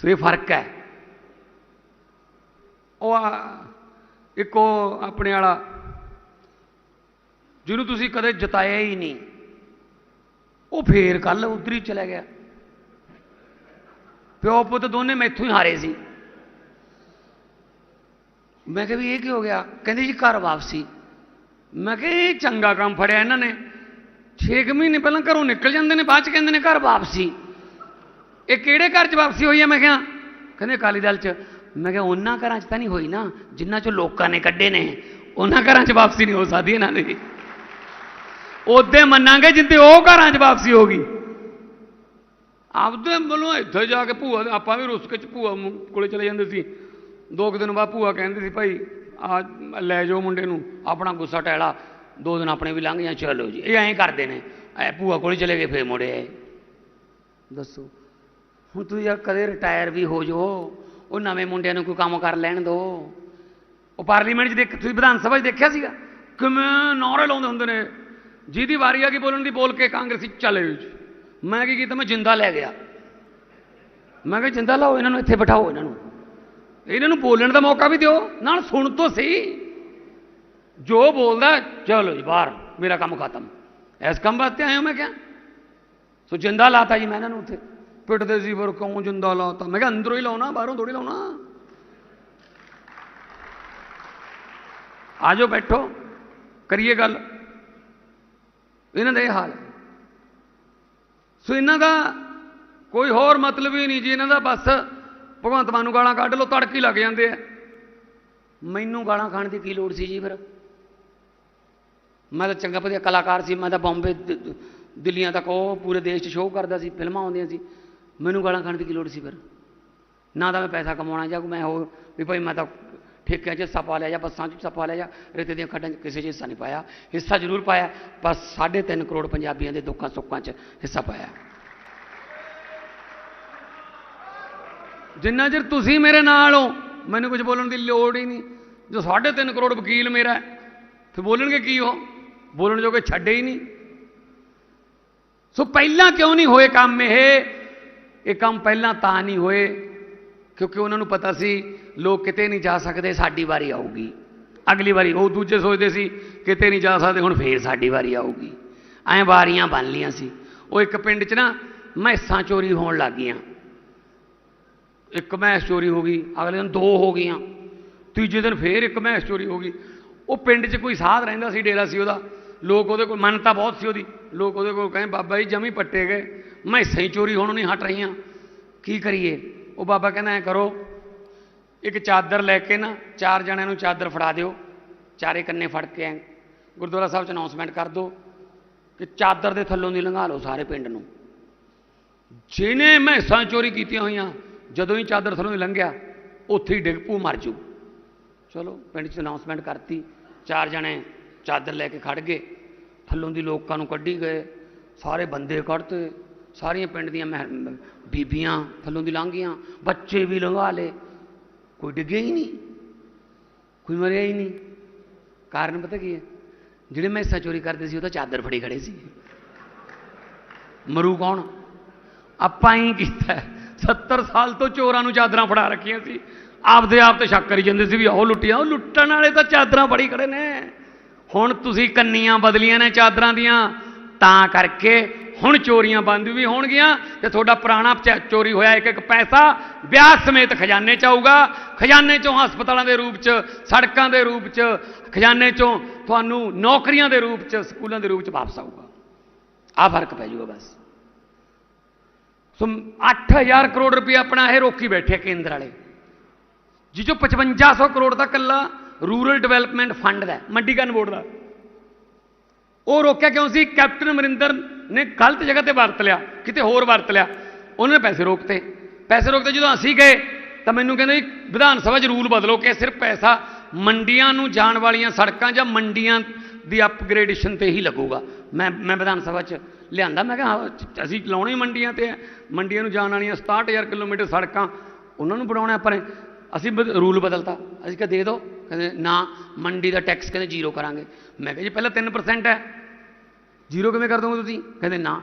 ਸੋ ਇਹ ਫ਼ਰਕ ਹੈ। ਉਹ ਆ- ਇੱਕੋ ਆਪਣੇ ਵਾਲਾ, ਜਿਹਨੂੰ ਤੁਸੀਂ ਕਦੇ ਜਤਾਇਆ ਹੀ ਨਹੀਂ। ਉਹ ਫੇਰ ਕੱਲ ਉਧਰ ਹੀ ਚਲਾ ਗਿਆ। ਪਿਓ ਪੁੱਤ ਦੋਨੇ ਮੈਥੋਂ ਹੀ ਹਾਰੇ ਸੀ। ਮੈਂ ਕਿਹਾ ਵੀ ਇਹ ਕੀ ਹੋ ਗਿਆ? ਕਹਿੰਦੇ ਜੀ ਘਰ ਵਾਪਸੀ। ਮੈਂ ਕਿਹਾ ਇਹ ਚੰਗਾ ਕੰਮ ਫੜਿਆ ਇਹਨਾਂ ਨੇ। 6 ਮਹੀਨੇ ਪਹਿਲਾਂ ਘਰੋਂ ਨਿਕਲ ਜਾਂਦੇ ਨੇ, ਬਾਅਦ ਚ ਕਹਿੰਦੇ ਨੇ ਘਰ ਵਾਪਸੀ। ਇਹ ਕਿਹੜੇ ਘਰ ਚ ਵਾਪਸੀ ਹੋਈ ਹੈ ਮੈਂ ਕਿਹਾ, ਕਹਿੰਦੇ ਅਕਾਲੀ ਦਲ ਚ। ਮੈਂ ਕਿਹਾ, ਉਹਨਾਂ ਘਰਾਂ ਚ ਤਾਂ ਨਹੀਂ ਹੋਈ ਨਾ, ਜਿਨ੍ਹਾਂ ਚੋਂ ਲੋਕਾਂ ਨੇ ਕੱਢੇ ਨੇ, ਉਹਨਾਂ ਘਰਾਂ ਚ ਵਾਪਸੀ ਨਹੀਂ ਹੋ ਸਕਦੀ ਇਹਨਾਂ ਦੀ। ਉਹਦੇ ਮੰਨਾਂਗੇ ਜਿੰਦੇ ਉਹ ਘਰਾਂ ਚ ਵਾਪਸੀ ਹੋ ਗਈ। ਆਪਦੇ ਵੱਲੋਂ ਇੱਥੇ ਜਾ ਕੇ ਭੂਆ, ਆਪਾਂ ਵੀ ਰੁਸਕ ਚ ਭੂਆ ਕੋਲੇ ਚਲੇ ਜਾਂਦੇ ਸੀ। ਦੋ ਕੁ ਦਿਨ ਬਾਅਦ ਭੂਆ ਕਹਿੰਦੇ ਸੀ, ਭਾਈ, ਆ ਲੈ ਜਾਓ ਮੁੰਡੇ ਨੂੰ, ਆਪਣਾ ਗੁੱਸਾ ਟੈਲਾ ਦੋ ਦਿਨ ਆਪਣੇ ਵੀ ਲੰਘ ਜਾਂ, ਚਲੋ ਜੀ। ਇਹ ਐਂ ਕਰਦੇ ਨੇ। ਐ ਭੂਆ ਕੋਲੇ ਚਲੇ ਗਏ, ਫੇਰ ਮੁੜੇ ਆਏ। ਦੱਸੋ। ਹੁਣ ਤੁਸੀਂ ਯਾਰ ਕਦੇ ਰਿਟਾਇਰ ਵੀ ਹੋ ਜਾਓ, ਉਹ ਨਵੇਂ ਮੁੰਡਿਆਂ ਨੂੰ ਕੋਈ ਕੰਮ ਕਰ ਲੈਣ ਦਿਓ ਉਹ ਪਾਰਲੀਮੈਂਟ 'ਚ ਦੇਖ, ਤੁਸੀਂ ਵਿਧਾਨ ਸਭਾ 'ਚ ਦੇਖਿਆ ਸੀਗਾ? ਕਿਵੇਂ ਨੌਰੇ ਲਾਉਂਦੇ ਹੁੰਦੇ ਨੇ। ਜਿਹਦੀ ਵਾਰੀ ਆ ਗਈ ਬੋਲਣ ਦੀ, ਬੋਲ ਕੇ ਕਾਂਗਰਸੀ ਚਲੇ ਜੀ ਮੈਂ ਕੀ ਕੀਤਾ, ਮੈਂ ਜਿੰਦਾ ਲੈ ਗਿਆ। ਮੈਂ ਕਿਹਾ, ਜਿੰਦਾ ਲਾਓ, ਇਹਨਾਂ ਨੂੰ ਇੱਥੇ ਬਿਠਾਓ, ਇਹਨਾਂ ਨੂੰ। ਇਹਨਾਂ ਨੂੰ ਬੋਲਣ ਦਾ ਮੌਕਾ ਵੀ ਦਿਓ, ਨਾਲ ਸੁਣ ਤੋਂ ਸਹੀ। ਜੋ ਬੋਲਦਾ, ਚਲੋ ਜੀ, ਬਾਹਰ, ਮੇਰਾ ਕੰਮ ਖਤਮ। ਇਸ ਕੰਮ ਵਾਸਤੇ ਆਏ ਆਇਆ ਮੈਂ ਕਿਹਾ। ਸੋ ਜਿੰਦਾ ਲਾਤਾ ਜੀ ਮੈਂ ਇਹਨਾਂ ਨੂੰ ਉੱਥੇ। ਪਿੱਟਦੇ ਸੀ ਫਿਰ ਕਿਉਂ ਜਿੰਦਾ ਲਾਤਾ? ਮੈਂ ਕਿਹਾ ਅੰਦਰੋਂ ਹੀ ਲਾਉਣਾ, ਬਾਹਰੋਂ ਥੋੜੀ ਲਾਉਣਾ। ਆਜੋ ਬੈਠੋ, ਕਰੀਏ ਗੱਲ। ਇਹਨਾਂ ਦਾ ਇਹ ਹਾਲ। ਸੋ ਇਹਨਾਂ ਦਾ ਕੋਈ ਹੋਰ ਮਤਲਬ ਹੀ ਨਹੀਂ ਜੀ, ਇਹਨਾਂ ਦਾ ਬਸ ਭਗਵੰਤ ਮਾਨ ਨੂੰ ਗਾਲਾਂ ਕੱਢ ਲੋ ਤੜਕੀ ਲੱਗ ਜਾਂਦੇ ਆ। ਮੈਨੂੰ ਗਾਲਾਂ ਖਾਣ ਦੀ ਕੀ ਲੋੜ ਸੀ ਜੀ ਫਿਰ? ਮੈਂ ਤਾਂ ਚੰਗਾ ਵਧੀਆ ਕਲਾਕਾਰ ਸੀ, ਮੈਂ ਤਾਂ ਬੰਬੇ ਦਿੱਲੀਆਂ ਤੱਕ ਉਹ ਪੂਰੇ ਦੇਸ਼ 'ਚ ਸ਼ੋਅ ਕਰਦਾ ਸੀ, ਫਿਲਮਾਂ ਆਉਂਦੀਆਂ ਸੀ। ਮੈਨੂੰ ਗਾਲਾਂ ਖਾਣ ਦੀ ਕੀ ਲੋੜ ਸੀ ਫਿਰ? ਨਾ ਤਾਂ ਮੈਂ ਪੈਸਾ ਕਮਾਉਣਾ ਜਾਂ ਮੈਂ ਹੋਰ ਵੀ ਭਾਈ ਮੈਂ ਤਾਂ ਠੇਕਿਆਂ 'ਚ ਹਿੱਸਾ ਪਾ ਲਿਆ ਜਾਂ ਬੱਸਾਂ 'ਚ ਹਿੱਸਾ ਪਾ ਲਿਆ ਜਾਂ ਰੇਤੇ ਦੀਆਂ ਖੱਡਾਂ 'ਚ ਕਿਸੇ 'ਚ ਹਿੱਸਾ ਨਹੀਂ ਪਾਇਆ। ਹਿੱਸਾ ਜ਼ਰੂਰ ਪਾਇਆ ਬਸ 3.5 ਕਰੋੜ ਪੰਜਾਬੀਆਂ ਦੇ ਦੁੱਖਾਂ ਸੁੱਖਾਂ 'ਚ ਹਿੱਸਾ ਪਾਇਆ। ਜਿੰਨਾ ਚਿਰ ਤੁਸੀਂ ਮੇਰੇ ਨਾਲ ਹੋ, ਮੈਨੂੰ ਕੁਝ ਬੋਲਣ ਦੀ ਲੋੜ ਹੀ ਨਹੀਂ। ਜੋ 3.5 ਕਰੋੜ ਵਕੀਲ ਮੇਰਾ ਫਿਰ ਬੋਲਣਗੇ ਕੀ ਉਹ? ਬੋਲਣ ਜੋਗੇ ਛੱਡੇ ਹੀ ਨਹੀਂ। ਸੋ ਪਹਿਲਾਂ ਕਿਉਂ ਨਹੀਂ ਹੋਏ ਕੰਮ ਇਹ? ਇਹ ਕੰਮ ਪਹਿਲਾਂ ਤਾਂ ਨਹੀਂ ਹੋਏ, ਕਿਉਂਕਿ ਉਹਨਾਂ ਨੂੰ ਪਤਾ ਸੀ, ਲੋਕ ਕਿਤੇ ਨਹੀਂ ਜਾ ਸਕਦੇ, ਸਾਡੀ ਵਾਰੀ ਆਊਗੀ। ਅਗਲੀ ਵਾਰੀ ਉਹ ਦੂਜੇ ਸੋਚਦੇ ਸੀ, ਕਿਤੇ ਨਹੀਂ ਜਾ ਸਕਦੇ, ਹੁਣ ਫੇਰ ਸਾਡੀ ਵਾਰੀ ਆਊਗੀ। ਐਂ ਵਾਰੀਆਂ ਬਣ ਲੀਆਂ ਸੀ। ਉਹ ਇੱਕ ਪਿੰਡ 'ਚ ਨਾ ਮੈਸਾਂ ਚੋਰੀ ਹੋਣ ਲੱਗ ਗਈਆਂ। ਇੱਕ ਮੈਸ ਚੋਰੀ ਹੋ ਗਈ, ਅਗਲੇ ਦਿਨ ਦੋ ਹੋ ਗਈਆਂ। ਤੀਜੇ ਦਿਨ ਫੇਰ ਇੱਕ ਮੈਸ ਚੋਰੀ ਹੋ ਗਈ। ਉਹ ਪਿੰਡ 'ਚ ਕੋਈ ਸਾਧ ਰਹਿੰਦਾ ਸੀ, ਡੇਰਾ ਸੀ ਉਹਦਾ। ਲੋਕ ਉਹਦੇ ਕੋਲ ਮੰਨਤਾ ਬਹੁਤ ਸੀ ਉਹਦੀ। ਲੋਕ ਉਹਦੇ ਕੋਲ ਕਹਿੰਦੇ, ਬਾਬਾ ਜੀ ਜਮੀ ਪੱਟੇ ਗਏ। ਮੈਸਾਂ ਹੀ ਚੋਰੀ ਹੋਣੋਂ ਨਹੀਂ ਹਟ ਰਹੀਆਂ। ਕੀ ਕਰੀਏ? ਉਹ ਬਾਬਾ ਕਹਿੰਦਾ, ਐ ਕਰੋ, ਇੱਕ ਚਾਦਰ ਲੈ ਕੇ ਨਾ, ਚਾਰ ਜਣਿਆਂ ਨੂੰ ਚਾਦਰ ਫੜਾ ਦਿਓ। ਚਾਰੇ ਕੰਨੇ ਫੜ ਕੇ ਐ ਗੁਰਦੁਆਰਾ ਸਾਹਿਬ 'ਚ ਅਨਾਉਂਸਮੈਂਟ ਕਰ ਦਿਓ ਕਿ ਚਾਦਰ ਦੇ ਥੱਲੋਂ ਦੀ ਲੰਘਾ ਲਓ ਸਾਰੇ ਪਿੰਡ ਨੂੰ। ਜਿਹਨੇ ਮੈਸਾਂ ਚੋਰੀ ਕੀਤੀਆਂ ਹੋਈਆਂ, ਜਦੋਂ ਹੀ ਚਾਦਰ ਥੱਲੋਂ ਦੀ ਲੰਘਿਆ, ਉੱਥੇ ਹੀ ਡਿੱਗ ਪੂ ਮਰ ਜੂ। ਚਲੋ, ਪਿੰਡ 'ਚ ਅਨਾਉਂਸਮੈਂਟ ਕਰਤੀ। ਚਾਰ ਜਣੇ ਚਾਦਰ ਲੈ ਕੇ ਖੜ ਗਏ। ਥੱਲੋਂ ਦੀ ਲੋਕਾਂ ਨੂੰ ਕੱਢੀ ਗਏ। ਸਾਰੇ ਬੰਦੇ ਕੱਢਤੇ। ਸਾਰੀਆਂ ਪਿੰਡ ਦੀਆਂ ਮਹਿ- ਬੀਬੀਆਂ ਥੱਲੋਂ ਦੀ ਲੰਘ ਬੱਚੇ ਵੀ ਲੰਘਾ ਲਏ। ਕੋਈ ਡਿੱਗਿਆ ਹੀ ਨਹੀਂ, ਕੋਈ ਮਰਿਆ ਹੀ ਨਹੀਂ। ਕਾਰਨ ਪਤਾ ਕੀ ਹੈ? ਜਿਹੜੇ ਮੈਸਾਂ ਚੋਰੀ ਕਰਦੇ ਸੀ, ਉਹ ਤਾਂ ਚਾਦਰ ਫੜੀ ਖੜੇ ਸੀ। ਮਰੂ ਕੌਣ? ਆਪਾਂ ਹੀ ਕੀਤਾ ਹੈ। 70 ਸਾਲ ਤੋਂ ਚੋਰਾਂ ਨੂੰ ਚਾਦਰਾਂ ਫੜਾ ਰੱਖੀਆਂ ਸੀ। ਆਪਦੇ ਆਪ ਤੇ ਸ਼ੱਕ ਕਰੀ ਜਾਂਦੇ ਸੀ ਵੀ ਉਹ ਲੁੱਟੀਆਂ ਉਹ ਲੁੱਟਣ ਵਾਲੇ ਤਾਂ ਚਾਦਰਾਂ ਫੜੀ ਖੜੇ ਨੇ। ਹੁਣ ਤੁਸੀਂ ਕੰਨੀਆਂ ਬਦਲੀਆਂ ਨੇ ਚਾਦਰਾਂ ਦੀਆਂ, ਤਾਂ ਕਰਕੇ ਹੁਣ ਚੋਰੀਆਂ ਬੰਦ ਵੀ ਹੋਣਗੀਆਂ ਤੇ ਤੁਹਾਡਾ ਪੁਰਾਣਾ ਚੋਰੀ ਹੋਇਆ ਇੱਕ ਇੱਕ ਪੈਸਾ ਵਿਆਹ ਸਮੇਤ ਖਜ਼ਾਨੇ ਚ ਆਊਗਾ। ਖਜ਼ਾਨੇ ਚੋਂ ਹਸਪਤਾਲਾਂ ਦੇ ਰੂਪ ਚ ਸੜਕਾਂ ਦੇ ਰੂਪ ਚ ਖਜ਼ਾਨੇ ਚੋਂ ਤੁਹਾਨੂੰ ਨੌਕਰੀਆਂ ਦੇ ਰੂਪ ਚ ਸਕੂਲਾਂ ਦੇ ਰੂਪ ਚ ਵਾਪਸ ਆਊਗਾ। ਆ ਫ਼ਰਕ ਪੈ ਜਾਊਗਾ ਬਸ। ਸੋ 8000 ਕਰੋੜ ਰੁਪਏ ਆਪਣਾ ਇਹ ਰੋਕੀ ਬੈਠੇ ਕੇਂਦਰ ਵਾਲੇ। ਜਿਹ ਚੋਂ 5500 ਕਰੋੜ ਦਾ ਕੱਲਾ ਰੂਰਲ ਡਿਵੈਲਪਮੈਂਟ ਫੰਡ ਦਾ ਹੈ, ਮੰਡੀਕਰਨ ਬੋਰਡ ਦਾ। ਉਹ ਰੋਕਿਆ ਕਿਉਂ ਸੀ? ਕੈਪਟਨ ਅਮਰਿੰਦਰ ਨੇ ਗਲਤ ਜਗ੍ਹਾ ਤੇ ਵਰਤ ਲਿਆ, ਕਿਤੇ ਹੋਰ ਵਰਤ ਲਿਆ। ਉਹਨਾਂ ਨੇ ਪੈਸੇ ਰੋਕਤੇ। ਪੈਸੇ ਰੋਕਤੇ ਜਦੋਂ ਅਸੀਂ ਗਏ, ਤਾਂ ਮੈਨੂੰ ਕਹਿੰਦੇ ਜੀ ਵਿਧਾਨ ਸਭਾ 'ਚ ਰੂਲ ਬਦਲੋ ਕਿ ਸਿਰਫ ਪੈਸਾ ਮੰਡੀਆਂ ਨੂੰ ਜਾਣ ਵਾਲੀਆਂ ਸੜਕਾਂ ਜਾਂ ਮੰਡੀਆਂ ਦੀ ਅਪਗ੍ਰੇਡੇਸ਼ਨ ਤੇ ਹੀ ਲੱਗੂਗਾ। ਮੈਂ ਮੈਂ ਵਿਧਾਨ ਸਭਾ 'ਚ ਲਿਆਂਦਾ, ਮੈਂ ਕਿਹਾ ਅਸੀਂ ਲਾਉਣੇ ਹੀ ਮੰਡੀਆਂ ਤੇ ਹੈ ਮੰਡੀਆਂ ਨੂੰ ਜਾਣ ਵਾਲੀਆਂ 67000 ਕਿਲੋਮੀਟਰ ਸੜਕਾਂ, ਉਹਨਾਂ ਨੂੰ ਬਣਾਉਣਾ ਆਪਾਂ ਨੇ। ਅਸੀਂ ਬਦ- ਰੂਲ ਬਦਲਤਾ। ਅਸੀਂ ਕਿਹਾ, ਦੇ ਦਿਓ ਕਹਿੰਦੇ, ਨਾ, ਮੰਡੀ ਦਾ ਟੈਕਸ ਕਹਿੰਦੇ ਜ਼ੀਰੋ ਕਰਾਂਗੇ। ਮੈਂ ਕਿਹਾ, ਜੀ, ਪਹਿਲਾਂ 3% ਹੈ। ਜ਼ੀਰੋ ਕਿਵੇਂ ਕਰ ਦੋਗੇ ਤੁਸੀਂ? ਕਹਿੰਦੇ ਨਾ,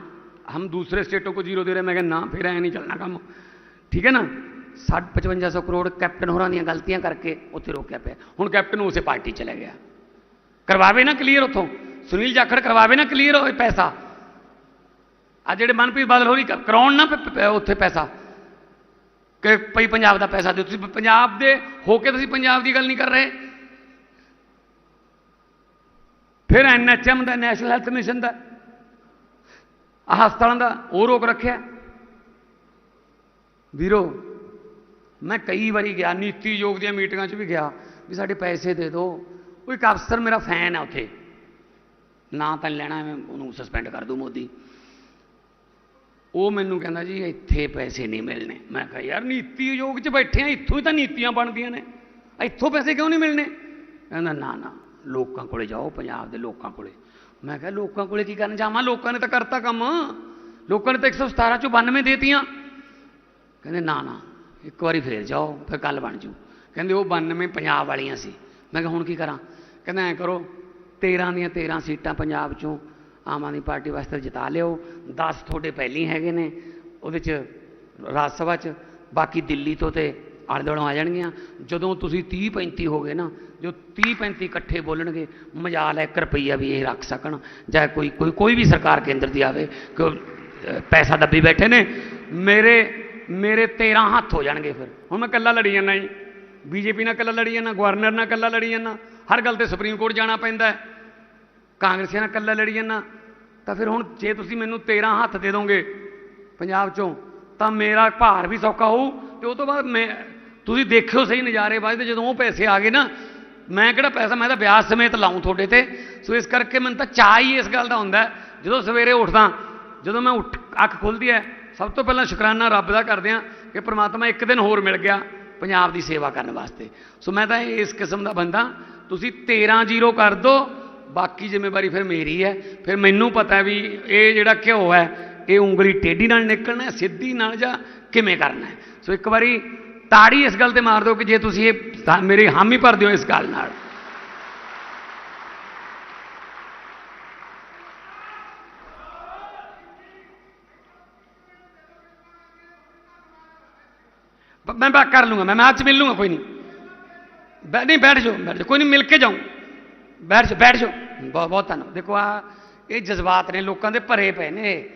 ਹਮ ਦੂਸਰੇ ਸਟੇਟੋਂ ਕੋ ਜ਼ੀਰੋ ਦੇ ਰਹੇ, ਮੈਂ ਕਹਿੰਦਾ ਨਾ, ਫਿਰ ਐ ਨਹੀਂ ਚੱਲਣਾ ਕੰਮ। ਠੀਕ ਹੈ ਨਾ? 5500 ਕਰੋੜ ਕੈਪਟਨ ਹੋਰਾਂ ਦੀਆਂ ਗਲਤੀਆਂ ਕਰਕੇ ਉੱਥੇ ਰੋਕਿਆ ਪਿਆ। ਹੁਣ ਕੈਪਟਨ ਉਸੇ ਪਾਰਟੀ 'ਚ ਚਲਾ ਗਿਆ। ਕਰਵਾਵੇ ਨਾ ਕਲੀਅਰ ਉਥੋਂ। ਸੁਨੀਲ ਜਾਖੜ ਕਰਵਾਵੇ ਨਾ ਕਲੀਅਰ ਹੋਏ ਪੈਸਾ। ਆ ਜਿਹੜੇ ਮਨਪ੍ਰੀਤ ਬਾਦਲ ਹੋਰੀ ਕਰਾਉਣ ਨਾ ਉੱਥੇ ਪੈਸਾ। ਕਿ ਭਈ ਪੰਜਾਬ ਦਾ ਪੈਸਾ ਦਿਓ। ਤੁਸੀਂ ਪੰਜਾਬ ਦੇ ਹੋ ਕੇ ਤੁਸੀਂ ਪੰਜਾਬ ਦੀ ਗੱਲ ਨਹੀਂ ਕਰ ਰਹੇ। ਫਿਰ ਐਨਐਚਐਮ ਦਾ, ਨੈਸ਼ਨਲ ਹੈਲਥ ਮਿਸ਼ਨ ਦਾ ਹਸਪਤਾਲਾਂ ਦਾ ਉਹ ਰੋਕ ਰੱਖਿਆ। ਵੀਰੋ, ਮੈਂ ਕਈ ਵਾਰੀ ਗਿਆ, ਨੀਤੀ ਯੋਗ ਦੀਆਂ ਮੀਟਿੰਗਾਂ 'ਚ ਵੀ ਗਿਆ, ਵੀ ਸਾਡੇ ਪੈਸੇ ਦੇ ਦਿਓ। ਉਹ ਇੱਕ ਅਫਸਰ ਮੇਰਾ ਫੈਨ ਹੈ ਉੱਥੇ। ਨਾ ਤਾਂ ਲੈਣਾ ਮੈਂ ਉਹਨੂੰ ਸਸਪੈਂਡ ਕਰ ਦੂੰ ਮੋਦੀ। ਉਹ ਮੈਨੂੰ ਕਹਿੰਦਾ ਜੀ, ਇੱਥੇ ਪੈਸੇ ਨਹੀਂ ਮਿਲਣੇ। ਮੈਂ ਕਿਹਾ, ਯਾਰ ਨੀਤੀ ਆਯੋਗ 'ਚ ਬੈਠੇ ਆ, ਇੱਥੋਂ ਹੀ ਤਾਂ ਨੀਤੀਆਂ ਬਣਦੀਆਂ ਨੇ। ਇੱਥੋਂ ਪੈਸੇ ਕਿਉਂ ਨਹੀਂ ਮਿਲਣੇ? ਕਹਿੰਦਾ, ਨਾ ਨਾ। ਲੋਕਾਂ ਕੋਲੇ ਜਾਓ, ਪੰਜਾਬ ਦੇ ਲੋਕਾਂ ਕੋਲੇ। ਮੈਂ ਕਿਹਾ, ਲੋਕਾਂ ਕੋਲੇ ਕੀ ਕਰਨ ਜਾਵਾਂ? ਲੋਕਾਂ ਨੇ ਤਾਂ ਕਰਤਾ ਕੰਮ। ਲੋਕਾਂ ਨੇ ਤਾਂ 117 ਚੋਂ 92 ਦੇਤੀਆਂ। ਕਹਿੰਦੇ, ਨਾ ਨਾ, ਇੱਕ ਵਾਰੀ ਫੇਰ ਜਾਓ, ਫਿਰ ਕੱਲ ਬਣ ਜੂ। ਕਹਿੰਦੇ, ਉਹ 92 ਪੰਜਾਬ ਵਾਲੀਆਂ ਸੀ। ਮੈਂ ਕਿਹਾ, ਹੁਣ ਕੀ ਕਰਾਂ? ਕਹਿੰਦਾ, ਐ ਕਰੋ 13 ਦੀਆਂ 13 ਸੀਟਾਂ ਪੰਜਾਬ ਚੋਂ ਆਮ ਆਦਮੀ ਪਾਰਟੀ ਵਾਸਤੇ ਜਿਤਾ ਲਿਓ। 10 ਤੁਹਾਡੇ ਪਹਿਲੀ ਹੈਗੇ ਨੇ, ਉਹਦੇ ਚ ਰਾਜ ਸਭਾ ਚ, ਬਾਕੀ ਦਿੱਲੀ ਤੋਂ ਤੇ ਆਲੇ ਦੁਆਲੋਂ ਆ ਜਾਣਗੀਆਂ। ਜਦੋਂ ਤੁਸੀਂ 30 35 ਹੋ ਗਏ ਨਾ, ਜੋ 30 35 ਇਕੱਠੇ ਬੋਲਣਗੇ, ਮਜਾਲ ਹੈ 1 ਰੁਪਈਆ ਵੀ ਇਹ ਰੱਖ ਸਕਣ। ਜਾਂ ਕੋਈ ਕੋਈ ਕੋਈ ਵੀ ਸਰਕਾਰ ਕੇਂਦਰ ਦੀ ਆਵੇ, ਕਿ ਪੈਸਾ ਦੱਬੀ ਬੈਠੇ ਨੇ, ਮੇਰੇ ਮੇਰੇ 13 ਹੱਥ ਹੋ ਜਾਣਗੇ ਫਿਰ। ਹੁਣ ਮੈਂ ਇਕੱਲਾ ਲੜੀ ਜਾਂਦਾ ਜੀ। ਬੀਜੇਪੀ ਨਾਲ ਇਕੱਲਾ ਲੜੀ ਜਾਂਦਾ, ਗਵਰਨਰ ਨਾਲ ਇਕੱਲਾ ਲੜੀ ਜਾਂਦਾ। ਹਰ ਗੱਲ ਤੇ ਸੁਪਰੀਮ ਕੋਰਟ ਜਾਣਾ ਪੈਂਦਾ ਕਾਂਗਰਸੀਆਂ ਨਾਲ ਇਕੱਲਾ ਲੜੀ ਜਾਂਦਾ। ਤਾਂ ਫਿਰ ਹੁਣ ਜੇ ਤੁਸੀਂ ਮੈਨੂੰ 13 ਹੱਥ ਦੇ ਦੋਗੇ ਪੰਜਾਬ ਚੋਂ, ਤਾਂ ਮੇਰਾ ਭਾਰ ਵੀ ਸੌਖਾ ਹੋਊ, ਤੇ ਉਹ ਤੋਂ ਬਾਅਦ ਮੈਂ ਤੁਸੀਂ ਦੇਖਿਓ ਸਹੀ ਨਜ਼ਾਰੇ ਬਾਅਦ ਜਦੋਂ ਉਹ ਪੈਸੇ ਆ ਗਏ ਨਾ, ਮੈਂ ਕਿਹੜਾ ਪੈਸਾ, ਮੈਂ ਤਾਂ ਵਿਆਜ ਸਮੇਤ ਲਾਉਂ ਤੁਹਾਡੇ ਤੇ। ਸੋ ਇਸ ਕਰਕੇ ਮੈਨੂੰ ਤਾਂ ਚਾਹ ਹੀ ਇਸ ਗੱਲ ਦਾ ਹੁੰਦਾ ਜਦੋਂ ਸਵੇਰੇ ਉੱਠਦਾ, ਜਦੋਂ ਮੈਂ ਉੱਠ, ਅੱਖ ਖੁੱਲਦੀ ਹੈ, ਸਭ ਤੋਂ ਪਹਿਲਾਂ ਸ਼ੁਕਰਾਨਾ ਰੱਬ ਦਾ ਕਰਦੇ ਆ ਕਿ ਪ੍ਰਮਾਤਮਾ ਇੱਕ ਦਿਨ ਹੋਰ ਮਿਲ ਗਿਆ ਪੰਜਾਬ ਦੀ ਸੇਵਾ ਕਰਨ ਵਾਸਤੇ। ਸੋ ਮੈਂ ਤਾਂ ਇਸ ਕਿਸਮ ਦਾ ਬੰਦਾ, ਤੁਸੀਂ 13 ਜ਼ੀਰੋ ਕਰ ਦਿਓ ਬਾਕੀ ਜ਼ਿੰਮੇਵਾਰੀ ਫਿਰ ਮੇਰੀ ਹੈ। ਫਿਰ ਮੈਨੂੰ ਪਤਾ ਵੀ ਇਹ ਜਿਹੜਾ ਘਿਓ ਹੈ, ਇਹ ਉਂਗਲੀ ਟੇਢੀ ਨਾਲ ਨਿਕਲਣਾ ਸਿੱਧੀ ਨਾਲ ਜਾਂ ਕਿਵੇਂ ਕਰਨਾ ਸੋ ਇੱਕ ਵਾਰੀ ਤਾੜੀ ਇਸ ਗੱਲ ਤੇ ਮਾਰ ਦਿਓ ਕਿ ਜੇ ਤੁਸੀਂ ਇਹ ਮੇਰੀ ਹਾਮੀ ਭਰ ਦਿਓ ਇਸ ਗੱਲ ਨਾਲ। ਬ- ਮੈਂ ਬਾਤ ਕਰ ਲੂੰਗਾ, ਮੈਂ ਮੈਂ ਅੱਜ ਮਿਲ ਲੂੰਗਾ, ਕੋਈ ਨਹੀਂ। ਬੈ ਨਹੀਂ, ਬੈਠ ਜਾਓ ਬੈਠ ਜਾਓ, ਕੋਈ ਨਹੀਂ, ਮਿਲ ਕੇ ਜਾਊਂ। ਬੈਠ ਜਾਓ ਬੈਠ ਜਾਓ। ਬਹੁਤ ਬਹੁਤ ਧੰਨਵਾਦ। ਦੇਖੋ ਆ, ਇਹ ਜਜ਼ਬਾਤ ਨੇ ਲੋਕਾਂ ਦੇ ਭਰੇ ਪਏ ਨੇ।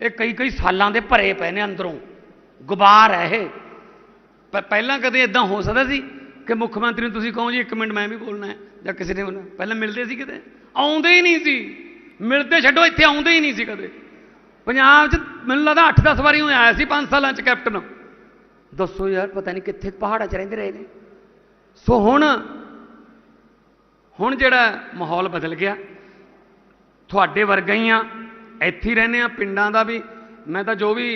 ਇਹ ਕਈ ਕਈ ਸਾਲਾਂ ਦੇ ਭਰੇ ਪਏ ਨੇ ਅੰਦਰੋਂ। ਗੁਬਾਰ ਹੈ ਇਹ। ਪਹਿਲਾਂ ਕਦੇ ਇਦਾਂ ਹੋ ਸਕਦਾ ਸੀ ਕਿ ਮੁੱਖ ਮੰਤਰੀ ਨੂੰ ਤੁਸੀਂ ਕਹੋ ਜੀ, ਇੱਕ ਮਿੰਟ ਮੈਂ ਵੀ ਬੋਲਣਾ ਹੈ, ਜਾਂ ਕਿਸੇ ਨੇ ਬੋਲਣਾ ਪਹਿਲਾਂ ਮਿਲਦੇ ਸੀ ਕਿਤੇ ਆਉਂਦੇ ਹੀ ਨਹੀਂ ਸੀ। ਮਿਲਦੇ ਛੱਡੋ, ਇੱਥੇ ਆਉਂਦੇ ਹੀ ਨਹੀਂ ਸੀ ਕਦੇ। ਪੰਜਾਬ 'ਚ ਮੈਨੂੰ ਲੱਗਦਾ 8-10 ਵਾਰੀ ਉਹ ਆਇਆ ਸੀ 5 ਸਾਲਾਂ 'ਚ ਕੈਪਟਨ। ਦੱਸੋ ਯਾਰ, ਪਤਾ ਨਹੀਂ ਕਿੱਥੇ ਪਹਾੜਾਂ 'ਚ ਰਹਿੰਦੇ ਰਹੇ ਨੇ। ਸੋ ਹੁਣ ਹੁਣ ਜਿਹੜਾ ਮਾਹੌਲ ਬਦਲ ਗਿਆ, ਤੁਹਾਡੇ ਵਰਗਾ ਹੀ ਆ, ਇੱਥੇ ਹੀ ਰਹਿੰਦੇ ਆ, ਪਿੰਡਾਂ ਦਾ ਵੀ। ਮੈਂ ਤਾਂ ਜੋ ਵੀ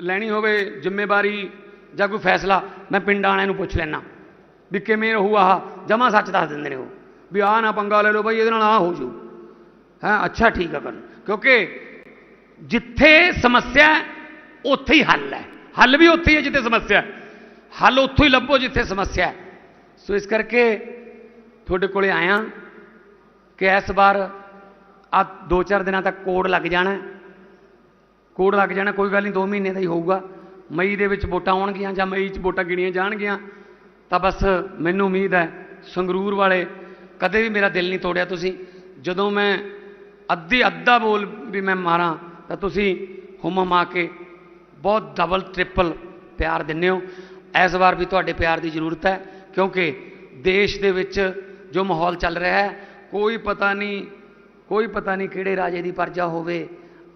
ਲੈਣੀ ਹੋਵੇ ਜ਼ਿੰਮੇਵਾਰੀ ਜਾਂ ਕੋਈ ਫੈਸਲਾ, ਮੈਂ ਪਿੰਡਾਂ ਵਾਲਿਆਂ ਨੂੰ ਪੁੱਛ ਲੈਣਾ ਵੀ ਕਿਵੇਂ ਰਹੂ ਆਹ? ਜਮਾ ਸੱਚ ਦੱਸ ਦਿੰਦੇ ਨੇ ਉਹ। ਵੀ ਆਹ ਨਾ ਪੰਗਾ ਲੈ ਲਓ ਬਈ, ਇਹਦੇ ਨਾਲ ਆਹ ਹੋ ਜੂ ਹਾਂ, ਅੱਛਾ, ਠੀਕ ਆ ਕਰ ਕਿਉਂਕਿ ਜਿੱਥੇ ਸਮੱਸਿਆ ਉੱਥੇ ਹੀ ਹੱਲ ਹੈ। ਹੱਲ ਵੀ ਉੱਥੇ ਹੀ ਹੈ ਜਿੱਥੇ ਸਮੱਸਿਆ ਹੱਲ ਉੱਥੋਂ ਹੀ ਲੱਭੋ ਜਿੱਥੇ ਸਮੱਸਿਆ ਹੈ। ਸੋ ਇਸ ਕਰਕੇ ਤੁਹਾਡੇ ਕੋਲੇ ਆਇਆ ਕਿ ਇਸ ਵਾਰ ਆ ਦੋ ਚਾਰ ਦਿਨਾਂ ਤੱਕ ਕੋਡ ਲੱਗ ਜਾਣਾ ਹੈ। ਕੋਡ ਲੱਗ ਜਾਣਾ, ਕੋਈ ਗੱਲ ਨਹੀਂ 2 ਮਹੀਨੇ ਦਾ ਹੀ ਹੋਊਗਾ। ਮਈ ਦੇ ਵਿੱਚ ਵੋਟਾਂ ਆਉਣਗੀਆਂ ਜਾਂ ਮਈ 'ਚ ਵੋਟਾਂ ਗਿਣੀਆਂ ਜਾਣਗੀਆਂ, ਤਾਂ ਬਸ ਮੈਨੂੰ ਉਮੀਦ ਹੈ ਸੰਗਰੂਰ ਵਾਲੇ ਕਦੇ ਵੀ ਮੇਰਾ ਦਿਲ ਨਹੀਂ ਤੋੜਿਆ ਤੁਸੀਂ। ਜਦੋਂ ਮੈਂ ਅੱਧੀ ਅੱਧਾ ਬੋਲ ਵੀ ਮੈਂ ਮਾਰਾਂ, ਤਾਂ ਤੁਸੀਂ ਹੁਮ ਹਮਾ ਕੇ ਬਹੁਤ ਡਬਲ ਟ੍ਰਿਪਲ ਪਿਆਰ ਦਿੰਦੇ ਹੋ। ਇਸ ਵਾਰ ਵੀ ਤੁਹਾਡੇ ਪਿਆਰ ਦੀ ਜ਼ਰੂਰਤ ਹੈ, ਕਿਉਂਕਿ ਦੇਸ਼ ਦੇ ਵਿੱਚ ਜੋ ਮਾਹੌਲ ਚੱਲ ਰਿਹਾ ਹੈ, ਕੋਈ ਪਤਾ ਨਹੀਂ, ਕੋਈ ਪਤਾ ਨਹੀਂ ਕਿਹੜੇ ਰਾਜੇ ਦੀ ਪਰਜਾ ਹੋਵੇ।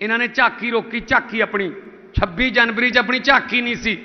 ਇਹਨਾਂ ਨੇ ਝਾਕੀ ਰੋਕੀ, ਝਾਕੀ ਆਪਣੀ। 26 ਜਨਵਰੀ 'ਚ ਆਪਣੀ ਝਾਕੀ ਨਹੀਂ ਸੀ।